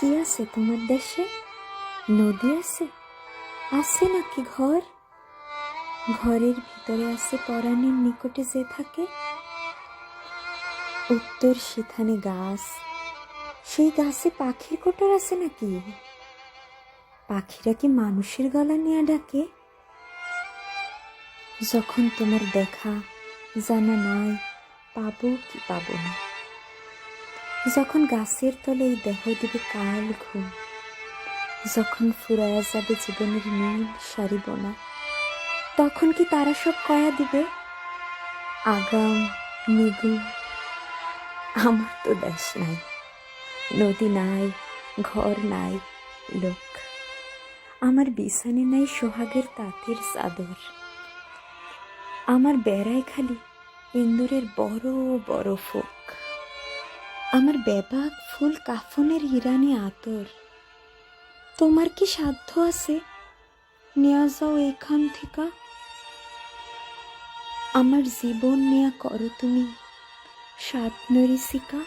কি আছে তোমার দেশে? নদী আছে? আছে নাকি ঘর? ঘরের ভিতরে আছে পরাণের নিকটে যে থাকে? উত্তর সিথানে গাছ। সেই গাছে পাখির কোটর আছে নাকি? পাখিরা কি মানুষের গলা নিয়ে ডাকে? যখন তোমার দেখা জানা নাই, পাবো কি পাবো না? যখন গাছের তলে এই দেহ দিবে কাল ঘুম, যখন ফুরায়া যাবে জীবনের নীল সারি বোনা, তখন কি তারা সব কয়া দিবে? আগাম নিগুম আমার তো দেশ নাই, নদী নাই, ঘর নাই, লোক। আমার বিছানে নাই সোহাগের তাঁতের চাদর। আমার বেড়ায় খালি ইন্দুরের বড় বড় ফোক আমার বেবাক ফুল কাফনের হিরানি আতর। তোমার কি সাধ্য আছে? নেওয়া যাও এখান থেকে। আমার জীবন নেয়া করো তুমি সাত নরিসিকা